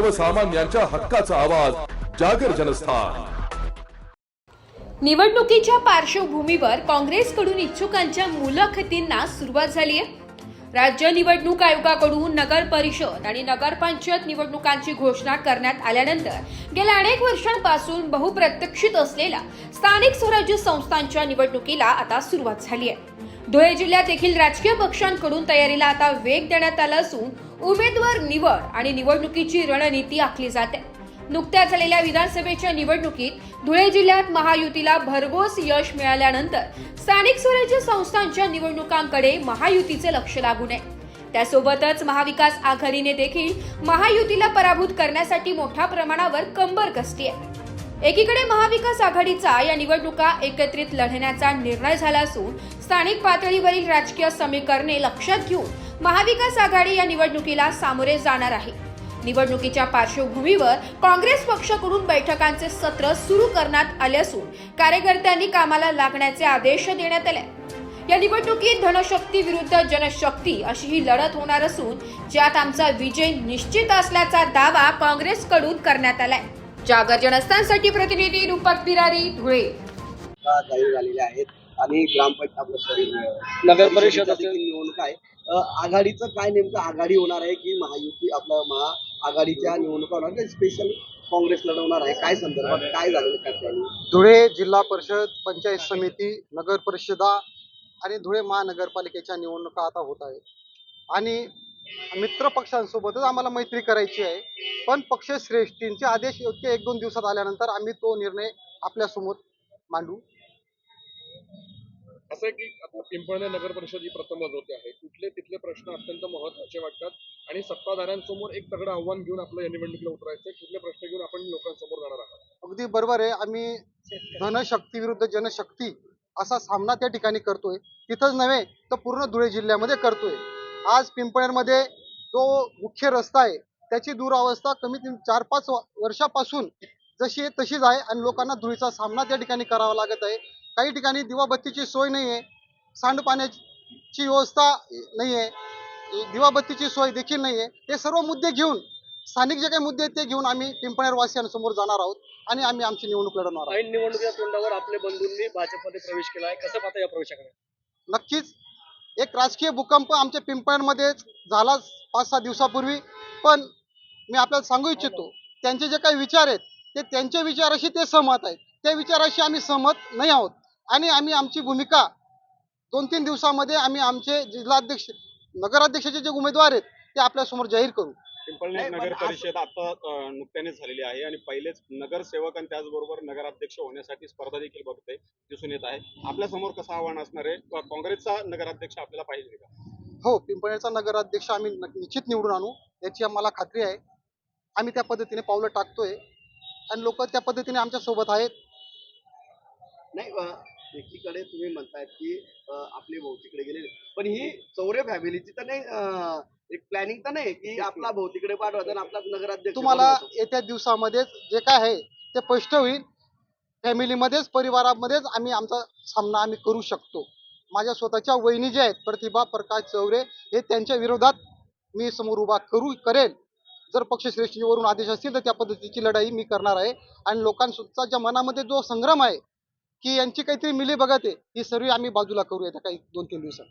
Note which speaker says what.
Speaker 1: सर्वसामान्यांच्या हक्काचा आवाज जागर जनस्थान.
Speaker 2: निवडणुकीच्या पार्श्वभूमीवर काँग्रेसकडून इच्छुकांच्या मुलाखतींना सुरुवात झाली आहे. राज्य निवडणूक आयोगाकडून नगर परिषद आणि नगरपंचायत निवडणुकांची घोषणा करण्यात आल्यानंतर गेल्या अनेक वर्षांपासून बहुप्रत्यक्षित असलेल्या स्थानिक स्वराज्य संस्थांच्या निवडणुकीला आता सुरुवात झाली आहे. धुळे जिल्ह्यात देखील राजकीय पक्षांकडून तयारीला आता वेग देण्यात आला असून उमेदवार निवड आणि निवडणुकीची रणनीती आखली जाते. नुकत्याच झालेल्या विधानसभेच्या निवडणुकीत धुळे जिल्ह्यात महायुतीला भरघोस यश मिळाल्यानंतर स्थानिक स्वराज्य संस्थांच्या निवडणुकांकडे महायुतीचे लक्ष लागू नये. त्यासोबतच महाविकास आघाडीने देखील महायुतीला पराभूत करण्यासाठी मोठ्या प्रमाणावर कंबर कसली आहे. एकीकडे महाविकास आघाडीचा या निवडणुका एकत्रित लढण्याचा निर्णय झाला असून स्थानिक पातळीवरील राजकीय समीकरणे लक्षात घेऊन महाविकास आघाडी या निवडणुकीला सामोरे जाणार आहे. निवडणुकीच्या पार्श्वभूमीवर काँग्रेस पक्षाकडून बैठकांचे सत्र सुरू करण्यात आले असून कार्यकर्त्यांनी कामाला लागण्याचे आदेश देण्यात आले. या निवडणुकीत धनशक्ती विरुद्ध जनशक्ती अशी ही लढत होणार असून ज्यात आमचा विजय निश्चित असल्याचा दावा काँग्रेसकडून करण्यात आलाय. जागर जनस्थानसाठी प्रतिनिधी रूपक बिरारी धुळे.
Speaker 3: जाहीर झालेल्या आहेत. आणि ग्रामपंचायत
Speaker 4: नगर परिषद
Speaker 3: निवडणूक आहे. आघाडीचं काय नेमकं आघाडी होणार आहे की महायुती आपलं महा आघाडीच्या निवडणुका होणार आहे स्पेशल काँग्रेस लढवणार आहे. काय संदर्भात काय झालेलं काय?
Speaker 5: धुळे जिल्हा परिषद पंचायत समिती नगर परिषदा आणि धुळे महानगरपालिकेच्या निवडणुका आता होत आहेत. आणि मित्र पक्षांसोबतच आम्हाला मैत्री करायची आहे. पण पक्षश्रेष्ठींचे आदेश योग्य एक दोन दिवसात आल्यानंतर आम्ही तो निर्णय आपल्यासमोर मांडू.
Speaker 6: असं की आता पिंपळणे नगर परिषद ही प्रथमच होते आहे. कुठले तिथले प्रश्न अत्यंत महत्त्वाचे वाटतात आणि सत्ताधाऱ्यांसमोर एक तगडं आव्हान घेऊन आपलं या निवडणुकीला उतरायचं कुठले प्रश्न घेऊन आपण लोकांसमोर जाणार आहात?
Speaker 5: अगदी बरोबर आहे. आम्ही धनशक्ती विरुद्ध जनशक्ती असा सामना त्या ठिकाणी करतोय. तिथंच नव्हे तर पूर्ण धुळे जिल्ह्यामध्ये करतोय. आज पिंपळनेरमध्ये जो मुख्य रस्ता आहे त्याची दुरावस्था कमीत कमी चार पाच वर्षापासून जशी आहे तशीच आहे आणि लोकांना धुळीचा सामना त्या ठिकाणी करावा लागत आहे. काही ठिकाणी दिवाबत्तीची सोय नाही आहे. सांडपाण्याची व्यवस्था नाही आहे. दिवाबत्तीची सोय देखील नाही आहे. हे सर्व मुद्दे घेऊन स्थानिक जे काही मुद्दे आहेत ते घेऊन आम्ही पिंपळनेर वासियांसमोर जाणार आहोत आणि आम्ही आमची निवडणूक लढवणार आहोत.
Speaker 4: निवडणुकीच्या तोंडावर आपल्या बंधूंनी भाजपमध्ये प्रवेश केला आहे. कसं पाहता या प्रवेशाकडे?
Speaker 5: नक्कीच. एक राजकीय भूकंप आमच्या पिंपळमध्ये झाला पाच सहा दिवसापूर्वी. पण मी आपल्याला सांगू इच्छितो त्यांचे जे काही विचार आहेत ते त्यांच्या विचाराशी ते सहमत आहेत. त्या विचाराशी आम्ही सहमत नाही आहोत. आणि आम्ही आमची भूमिका दोन तीन दिवसामध्ये आम्ही आमचे जिल्हाध्यक्ष नगराध्यक्षाचे जे उमेदवार आहेत ते आपल्यासमोर जाहीर करू.
Speaker 7: पिंपळनेर नगर परिषद आता नुकत्यानेच झालेली आहे आणि पहिलेच नगरसेवक आणि त्याचबरोबर नगराध्यक्ष होण्यासाठी स्पर्धा देखील बघते दिसून येत आहे. आपल्यासमोर कसं आव्हान असणार आहे? क- काँग्रेसचा नगराध्यक्ष आपल्याला पाहिजे का?
Speaker 5: हो पिंपळनेरचा नगराध्यक्ष आम्ही निश्चित निवडून आणू याची आम्हाला खात्री आहे. आम्ही त्या पद्धतीने पावलं टाकतोय. आणि लोक त्या पद्धतीने आमच्यासोबत आहेत.
Speaker 3: नाही एकीकडे तुम्ही म्हणतायत की आपले भाऊ तिकडे गेलेले. पण ही चौरे फॅमिलीची तर नाही एक प्लॅनिंग तर नाही की आपला भाऊ तिकडे आणि आपला नगराध्यक्ष
Speaker 5: तुम्हाला. येत्या दिवसामध्येच जे काय आहे ते स्पष्ट होईल. फॅमिलीमध्येच परिवारामध्येच आम्ही आमचा सामना आम्ही करू शकतो. माझ्या स्वतःच्या वहिनी ज्या आहेत प्रतिभा प्रकाश चौरे हे त्यांच्या विरोधात मी समोर उभा करू करेल. जर पक्षश्रेष्ठीवरून आदेश असतील तर त्या पद्धतीची लढाई मी करणार आहे. आणि लोकांच्या ज्या मनामध्ये जो संग्राम आहे की यांची काहीतरी मिली बघत आहे ही सर्व आम्ही बाजूला करू येत्या काही दोन तीन दिवसात.